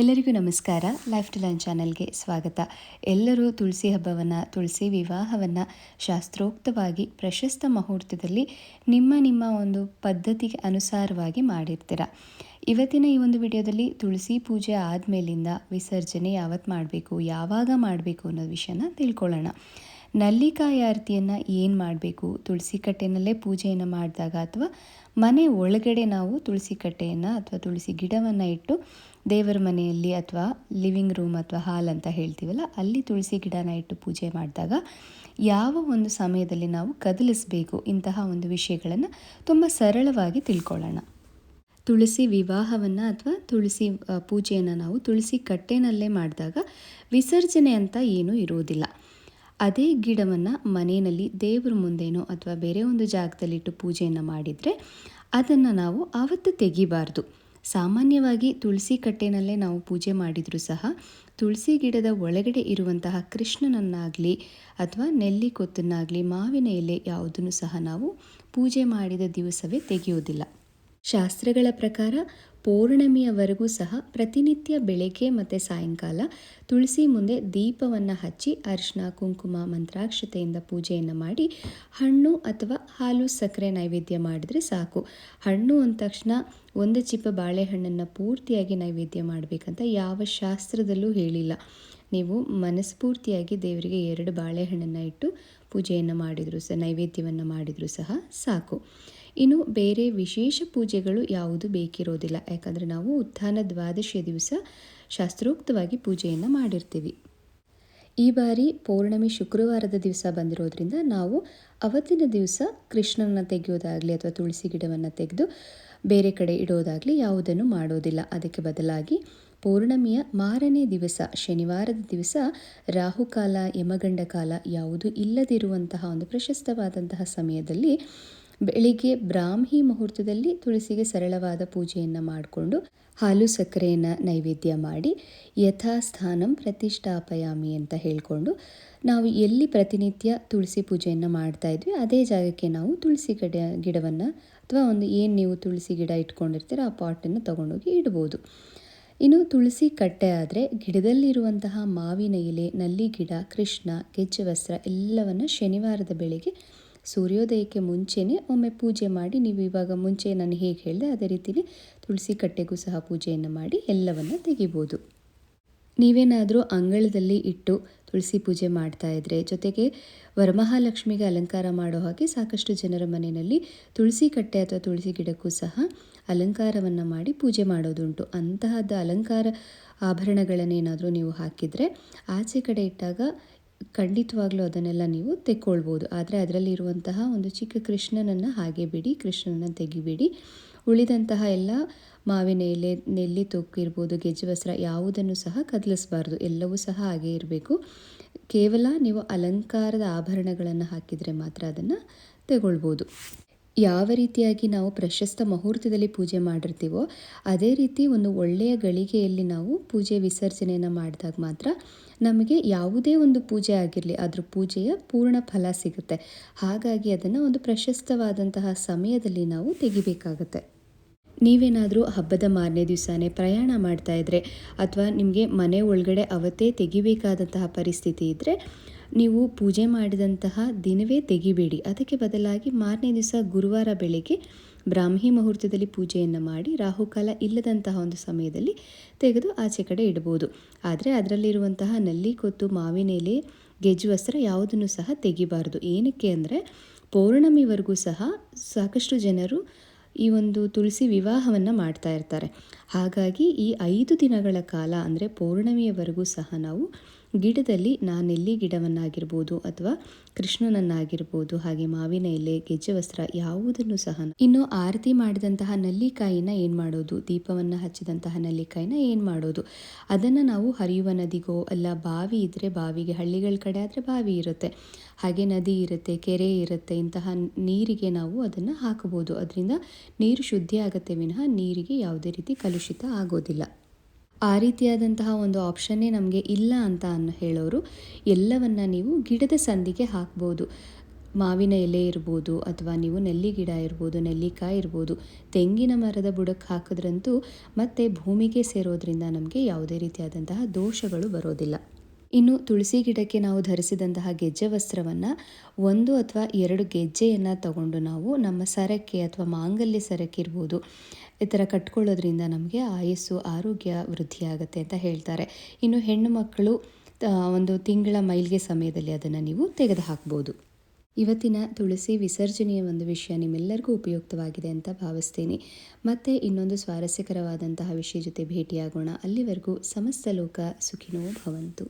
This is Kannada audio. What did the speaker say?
ಎಲ್ಲರಿಗೂ ನಮಸ್ಕಾರ. ಲೈಫ್ ಟು ಲರ್ನ್ ಚಾನಲ್ಗೆ ಸ್ವಾಗತ. ಎಲ್ಲರೂ ತುಳಸಿ ಹಬ್ಬವನ್ನು, ತುಳಸಿ ವಿವಾಹವನ್ನು ಶಾಸ್ತ್ರೋಕ್ತವಾಗಿ ಪ್ರಶಸ್ತ ಮುಹೂರ್ತದಲ್ಲಿ ನಿಮ್ಮ ನಿಮ್ಮ ಒಂದು ಪದ್ಧತಿಗೆ ಅನುಸಾರವಾಗಿ ಮಾಡಿರ್ತೀರ. ಇವತ್ತಿನ ಈ ಒಂದು ವಿಡಿಯೋದಲ್ಲಿ ತುಳಸಿ ಪೂಜೆ ಆದಮೇಲಿಂದ ವಿಸರ್ಜನೆ ಯಾವತ್ತು ಮಾಡಬೇಕು, ಯಾವಾಗ ಮಾಡಬೇಕು ಅನ್ನೋ ವಿಷಯನ ತಿಳ್ಕೊಳ್ಳೋಣ. ನಲ್ಲಿಕಾಯಿ ಆರತಿಯನ್ನು ಏನು ಮಾಡಬೇಕು? ತುಳಸಿ ಕಟ್ಟೆನಲ್ಲೇ ಪೂಜೆಯನ್ನು ಮಾಡಿದಾಗ ಅಥವಾ ಮನೆ ಒಳಗಡೆ ನಾವು ತುಳಸಿ ಕಟ್ಟೆಯನ್ನು ಅಥವಾ ತುಳಸಿ ಗಿಡವನ್ನು ಇಟ್ಟು ದೇವರ ಮನೆಯಲ್ಲಿ ಅಥವಾ ಲಿವಿಂಗ್ ರೂಮ್ ಅಥವಾ ಹಾಲ್ ಅಂತ ಹೇಳ್ತೀವಲ್ಲ, ಅಲ್ಲಿ ತುಳಸಿ ಗಿಡನ ಇಟ್ಟು ಪೂಜೆ ಮಾಡಿದಾಗ ಯಾವ ಒಂದು ಸಮಯದಲ್ಲಿ ನಾವು ಕದಲಿಸಬೇಕು? ಇಂತಹ ಒಂದು ವಿಷಯಗಳನ್ನು ತುಂಬ ಸರಳವಾಗಿ ತಿಳ್ಕೊಳ್ಳೋಣ. ತುಳಸಿ ವಿವಾಹವನ್ನು ಅಥವಾ ತುಳಸಿ ಪೂಜೆಯನ್ನು ನಾವು ತುಳಸಿ ಕಟ್ಟೆನಲ್ಲೇ ಮಾಡಿದಾಗ ವಿಸರ್ಜನೆ ಅಂತ ಏನೂ ಇರೋದಿಲ್ಲ. ಅದೇ ಗಿಡವನ್ನು ಮನೆಯಲ್ಲಿ ದೇವ್ರ ಮುಂದೆನೋ ಅಥವಾ ಬೇರೆ ಒಂದು ಜಾಗದಲ್ಲಿಟ್ಟು ಪೂಜೆಯನ್ನು ಮಾಡಿದರೆ ಅದನ್ನು ನಾವು ಆವತ್ತು ತೆಗಿಬಾರ್ದು. ಸಾಮಾನ್ಯವಾಗಿ ತುಳಸಿ ಕಟ್ಟೆನಲ್ಲೇ ನಾವು ಪೂಜೆ ಮಾಡಿದರೂ ಸಹ ತುಳಸಿ ಗಿಡದ ಒಳಗಡೆ ಇರುವಂತಹ ಕೃಷ್ಣನನ್ನಾಗಲಿ ಅಥವಾ ನೆಲ್ಲಿ ಕೊತ್ತನ್ನಾಗಲಿ ಮಾವಿನ ಎಲೆ ಯಾವುದನ್ನು ಸಹ ನಾವು ಪೂಜೆ ಮಾಡಿದ ದಿವಸವೇ ತೆಗೆಯೋದಿಲ್ಲ. ಶಾಸ್ತ್ರಗಳ ಪ್ರಕಾರ ಪೌರ್ಣಮಿಯವರೆಗೂ ಸಹ ಪ್ರತಿನಿತ್ಯ ಬೆಳಗ್ಗೆ ಮತ್ತು ಸಾಯಂಕಾಲ ತುಳಸಿ ಮುಂದೆ ದೀಪವನ್ನು ಹಚ್ಚಿ ಅರಿಶಿನ, ಕುಂಕುಮ, ಮಂತ್ರಾಕ್ಷತೆಯಿಂದ ಪೂಜೆಯನ್ನು ಮಾಡಿ ಹಣ್ಣು ಅಥವಾ ಹಾಲು ಸಕ್ಕರೆ ನೈವೇದ್ಯ ಮಾಡಿದರೆ ಸಾಕು. ಹಣ್ಣು ಅಂದ ತಕ್ಷಣ ಒಂದು ಚಿಪ್ಪ ಬಾಳೆಹಣ್ಣನ್ನು ಪೂರ್ತಿಯಾಗಿ ನೈವೇದ್ಯ ಮಾಡಬೇಕಂತ ಯಾವ ಶಾಸ್ತ್ರದಲ್ಲೂ ಹೇಳಿಲ್ಲ. ನೀವು ಮನಸ್ಫೂರ್ತಿಯಾಗಿ ದೇವರಿಗೆ ಎರಡು ಬಾಳೆಹಣ್ಣನ್ನು ಇಟ್ಟು ಪೂಜೆಯನ್ನು ಮಾಡಿದರೂ ಸಹ, ನೈವೇದ್ಯವನ್ನು ಮಾಡಿದರೂ ಸಹ ಸಾಕು. ಇನ್ನು ಬೇರೆ ವಿಶೇಷ ಪೂಜೆಗಳು ಯಾವುದು ಬೇಕಿರೋದಿಲ್ಲ. ಯಾಕಂದರೆ ನಾವು ಉತ್ಥಾನ ದ್ವಾದಶಿಯ ದಿವಸ ಶಾಸ್ತ್ರೋಕ್ತವಾಗಿ ಪೂಜೆಯನ್ನು ಮಾಡಿರ್ತೀವಿ. ಈ ಬಾರಿ ಪೌರ್ಣಮಿ ಶುಕ್ರವಾರದ ದಿವಸ ಬಂದಿರೋದ್ರಿಂದ ನಾವು ಅವತ್ತಿನ ದಿವಸ ಕೃಷ್ಣನ ತೆಗೆಯೋದಾಗಲಿ ಅಥವಾ ತುಳಸಿ ಗಿಡವನ್ನು ತೆಗೆದು ಬೇರೆ ಕಡೆ ಇಡೋದಾಗಲಿ ಯಾವುದನ್ನು ಮಾಡೋದಿಲ್ಲ. ಅದಕ್ಕೆ ಬದಲಾಗಿ ಪೌರ್ಣಮಿಯ ಮಾರನೇ ದಿವಸ, ಶನಿವಾರದ ದಿವಸ ರಾಹುಕಾಲ ಯಮಗಂಡ ಕಾಲ ಯಾವುದು ಇಲ್ಲದಿರುವಂತಹ ಒಂದು ಪ್ರಶಸ್ತವಾದಂತಹ ಸಮಯದಲ್ಲಿ ಬೆಳಿಗ್ಗೆ ಬ್ರಾಹ್ಮಿ ಮುಹೂರ್ತದಲ್ಲಿ ತುಳಸಿಗೆ ಸರಳವಾದ ಪೂಜೆಯನ್ನು ಮಾಡಿಕೊಂಡು ಹಾಲು ಸಕ್ಕರೆಯನ್ನು ನೈವೇದ್ಯ ಮಾಡಿ ಯಥಾಸ್ಥಾನಂ ಪ್ರತಿಷ್ಠಾಪಯಾಮಿ ಅಂತ ಹೇಳಿಕೊಂಡು ನಾವು ಎಲ್ಲಿ ಪ್ರತಿನಿತ್ಯ ತುಳಸಿ ಪೂಜೆಯನ್ನು ಮಾಡ್ತಾ ಇದ್ವಿ, ಅದೇ ಜಾಗಕ್ಕೆ ನಾವು ತುಳಸಿ ಗಿಡ, ಗಿಡವನ್ನು ಅಥವಾ ಒಂದು ಏನು ನೀವು ತುಳಸಿ ಗಿಡ ಇಟ್ಕೊಂಡಿರ್ತೀರ ಆ ಪಾಟನ್ನು ತೊಗೊಂಡೋಗಿ ಇಡ್ಬೋದು. ಇನ್ನು ತುಳಸಿ ಕಟ್ಟೆ ಆದರೆ ಗಿಡದಲ್ಲಿರುವಂತಹ ಮಾವಿನ ಎಲೆ, ನಲ್ಲಿ ಗಿಡ, ಕೃಷ್ಣ, ಗೆಜ್ಜೆ, ವಸ್ತ್ರ ಎಲ್ಲವನ್ನು ಶನಿವಾರದ ಬೆಳಗ್ಗೆ ಸೂರ್ಯೋದಯಕ್ಕೆ ಮುಂಚೆನೇ ಒಮ್ಮೆ ಪೂಜೆ ಮಾಡಿ, ನೀವು ಇವಾಗ ಮುಂಚೆ ನಾನು ಹೇಗೆ ಹೇಳಿದೆ, ಅದೇ ರೀತಿಲಿ ತುಳಸಿ ಕಟ್ಟೆಗೂ ಸಹ ಪೂಜೆಯನ್ನು ಮಾಡಿ ಎಲ್ಲವನ್ನು ತೆಗಿಬೋದು. ನೀವೇನಾದರೂ ಅಂಗಳದಲ್ಲಿ ಇಟ್ಟು ತುಳಸಿ ಪೂಜೆ ಮಾಡ್ತಾ ಇದ್ದರೆ ಜೊತೆಗೆ ವರಮಹಾಲಕ್ಷ್ಮಿಗೆ ಅಲಂಕಾರ ಮಾಡೋ ಹಾಗೆ ಸಾಕಷ್ಟು ಜನರ ಮನೆಯಲ್ಲಿ ತುಳಸಿ ಕಟ್ಟೆ ಅಥವಾ ತುಳಸಿ ಗಿಡಕ್ಕೂ ಸಹ ಅಲಂಕಾರವನ್ನು ಮಾಡಿ ಪೂಜೆ ಮಾಡೋದುಂಟು. ಅಂತಹದ್ದು ಅಲಂಕಾರ ಆಭರಣಗಳನ್ನೇನಾದರೂ ನೀವು ಹಾಕಿದರೆ, ಆಚೆ ಕಡೆ ಇಟ್ಟಾಗ ಖಂಡಿತವಾಗ್ಲೂ ಅದನ್ನೆಲ್ಲ ನೀವು ತೆಕ್ಕೊಳ್ಬೋದು. ಆದರೆ ಅದರಲ್ಲಿರುವಂತಹ ಒಂದು ಚಿಕ್ಕ ಕೃಷ್ಣನನ್ನು ಹಾಗೆ ಬಿಡಿ, ಕೃಷ್ಣನನ್ನು ತೆಗಿಬೇಡಿ. ಉಳಿದಂತಹ ಎಲ್ಲ ಮಾವಿನ ಎಲೆ, ನೆಲ್ಲಿ ತೊಕ್ಕಿರ್ಬೋದು, ಗೆಜ್ಜೆ ವಸ್ತ್ರ ಯಾವುದನ್ನು ಸಹ ಕದಲಿಸಬಾರ್ದು. ಎಲ್ಲವೂ ಸಹ ಹಾಗೆ ಇರಬೇಕು. ಕೇವಲ ನೀವು ಅಲಂಕಾರದ ಆಭರಣಗಳನ್ನು ಹಾಕಿದರೆ ಮಾತ್ರ ಅದನ್ನು ತಗೊಳ್ಬೋದು. ಯಾವ ರೀತಿಯಾಗಿ ನಾವು ಪ್ರಶಸ್ತ ಮುಹೂರ್ತದಲ್ಲಿ ಪೂಜೆ ಮಾಡಿರ್ತೀವೋ ಅದೇ ರೀತಿ ಒಂದು ಒಳ್ಳೆಯ ಗಳಿಗೆಯಲ್ಲಿ ನಾವು ಪೂಜೆ ವಿಸರ್ಜನೆಯನ್ನು ಮಾಡಿದಾಗ ಮಾತ್ರ ನಮಗೆ ಯಾವುದೇ ಒಂದು ಪೂಜೆ ಆಗಿರಲಿ ಅದ್ರ ಪೂಜೆಯ ಪೂರ್ಣ ಫಲ ಸಿಗುತ್ತೆ. ಹಾಗಾಗಿ ಅದನ್ನು ಒಂದು ಪ್ರಶಸ್ತವಾದಂತಹ ಸಮಯದಲ್ಲಿ ನಾವು ತೆಗಿಬೇಕಾಗುತ್ತೆ. ನೀವೇನಾದರೂ ಹಬ್ಬದ ಮಾರನೇ ದಿವಸನೇ ಪ್ರಯಾಣ ಮಾಡ್ತಾ ಇದ್ದರೆ ಅಥವಾ ನಿಮಗೆ ಮನೆ ಒಳಗಡೆ ಅವತ್ತೇ ತೆಗಿಬೇಕಾದಂತಹ ಪರಿಸ್ಥಿತಿ ಇದ್ದರೆ ನೀವು ಪೂಜೆ ಮಾಡಿದಂತಹ ದಿನವೇ ತೆಗಿಬೇಡಿ. ಅದಕ್ಕೆ ಬದಲಾಗಿ ಮಾರನೇ ದಿವಸ ಗುರುವಾರ ಬೆಳಗ್ಗೆ ಬ್ರಾಹ್ಮಿ ಮುಹೂರ್ತದಲ್ಲಿ ಪೂಜೆಯನ್ನು ಮಾಡಿ ರಾಹುಕಾಲ ಇಲ್ಲದಂತಹ ಒಂದು ಸಮಯದಲ್ಲಿ ತೆಗೆದು ಆಚೆ ಕಡೆ ಇಡ್ಬೋದು ಆದರೆ ಅದರಲ್ಲಿರುವಂತಹ ನಲ್ಲಿ ಕೊತ್ತು, ಮಾವಿನ ಎಲೆ ಗೆಜ್ಜುವಸ್ತ್ರ ಯಾವುದನ್ನು ಸಹ ತೆಗಿಬಾರ್ದು. ಏನಕ್ಕೆ ಅಂದರೆ ಪೌರ್ಣಮಿವರೆಗೂ ಸಹ ಸಾಕಷ್ಟು ಜನರು ಈ ಒಂದು ತುಳಸಿ ವಿವಾಹವನ್ನು ಮಾಡ್ತಾ ಇರ್ತಾರೆ. ಹಾಗಾಗಿ ಈ ಐದು ದಿನಗಳ ಕಾಲ ಅಂದರೆ ಪೌರ್ಣಮಿಯವರೆಗೂ ಸಹ ನಾವು ಗಿಡದಲ್ಲಿ ನಾನೆಲ್ಲಿ ಗಿಡವನ್ನಾಗಿರ್ಬೋದು ಅಥವಾ ಕೃಷ್ಣನನ್ನಾಗಿರ್ಬೋದು, ಹಾಗೆ ಮಾವಿನ ಎಲೆ, ಗೆಜ್ಜೆ ವಸ್ತ್ರ ಯಾವುದನ್ನು ಸಹ ಇನ್ನು ಆರತಿ ಮಾಡಿದಂತಹ ನಲ್ಲಿಕಾಯಿನ ಏನು ಮಾಡೋದು? ದೀಪವನ್ನು ಹಚ್ಚಿದಂತಹ ನಲ್ಲಿಕಾಯಿನ ಏನು ಮಾಡೋದು? ಅದನ್ನು ನಾವು ಹರಿಯುವ ನದಿಗೋ ಅಲ್ಲ ಬಾವಿ ಇದ್ದರೆ ಬಾವಿಗೆ, ಹಳ್ಳಿಗಳ ಕಡೆ ಆದರೆ ಬಾವಿ ಇರುತ್ತೆ. ಹಾಗೆ ನದಿ ಇರುತ್ತೆ, ಕೆರೆ ಇರುತ್ತೆ, ಇಂತಹ ನೀರಿಗೆ ನಾವು ಅದನ್ನು ಹಾಕಬಹುದು. ಅದರಿಂದ ನೀರು ಶುದ್ಧಿ ಆಗುತ್ತೆ, ವಿನಃ ನೀರಿಗೆ ಯಾವುದೇ ರೀತಿ ಕಲುಷಿತ ಆಗೋದಿಲ್ಲ. ಆ ರೀತಿಯಾದಂತಹ ಒಂದು ಆಪ್ಷನ್ನೇ ನಮಗೆ ಇಲ್ಲ ಅಂತ ಅನ್ನೋ ಹೇಳೋರು, ಎಲ್ಲವನ್ನು ನೀವು ಗಿಡದ ಸಂದಿಗೆ ಹಾಕ್ಬೋದು. ಮಾವಿನ ಎಲೆ ಇರ್ಬೋದು ಅಥವಾ ನೀವು ನೆಲ್ಲಿ ಗಿಡ ಇರ್ಬೋದು, ನೆಲ್ಲಿಕಾಯಿ ಇರ್ಬೋದು, ತೆಂಗಿನ ಮರದ ಬುಡಕ್ಕೆ ಹಾಕಿದ್ರಂತೂ ಮತ್ತೆ ಭೂಮಿಗೆ ಸೇರೋದ್ರಿಂದ ನಮಗೆ ಯಾವುದೇ ರೀತಿಯಾದಂತಹ ದೋಷಗಳು ಬರೋದಿಲ್ಲ. ಇನ್ನು ತುಳಸಿ ಗಿಡಕ್ಕೆ ನಾವು ಧರಿಸಿದಂತಹ ಗೆಜ್ಜೆ ವಸ್ತ್ರವನ್ನು ಒಂದು ಅಥವಾ ಎರಡು ಗೆಜ್ಜೆಯನ್ನು ತಗೊಂಡು ನಾವು ನಮ್ಮ ಸರಕ್ಕೆ ಅಥವಾ ಮಾಂಗಲ್ಯ ಸರಕ್ಕೆ ಇರ್ಬೋದು. ಈ ಥರ ಕಟ್ಕೊಳ್ಳೋದ್ರಿಂದ ನಮಗೆ ಆಯಸ್ಸು, ಆರೋಗ್ಯ ವೃದ್ಧಿಯಾಗುತ್ತೆ ಅಂತ ಹೇಳ್ತಾರೆ. ಇನ್ನು ಹೆಣ್ಣು ಮಕ್ಕಳು ಒಂದು ತಿಂಗಳ ಮೈಲಿಗೆ ಸಮಯದಲ್ಲಿ ಅದನ್ನು ನೀವು ತೆಗೆದು ಹಾಕ್ಬೋದು ಇವತ್ತಿನ ತುಳಸಿ ವಿಸರ್ಜನೆಯ ಒಂದು ವಿಷಯ ನಿಮ್ಮೆಲ್ಲರಿಗೂ ಉಪಯುಕ್ತವಾಗಿದೆ ಅಂತ ಭಾವಿಸ್ತೀನಿ. ಮತ್ತೆ ಇನ್ನೊಂದು ಸ್ವಾರಸ್ಯಕರವಾದಂತಹ ವಿಷಯ ಜೊತೆ ಭೇಟಿಯಾಗೋಣ. ಅಲ್ಲಿವರೆಗೂ ಸಮಸ್ತ ಲೋಕ ಸುಖಿನೋ ಭವಂತು.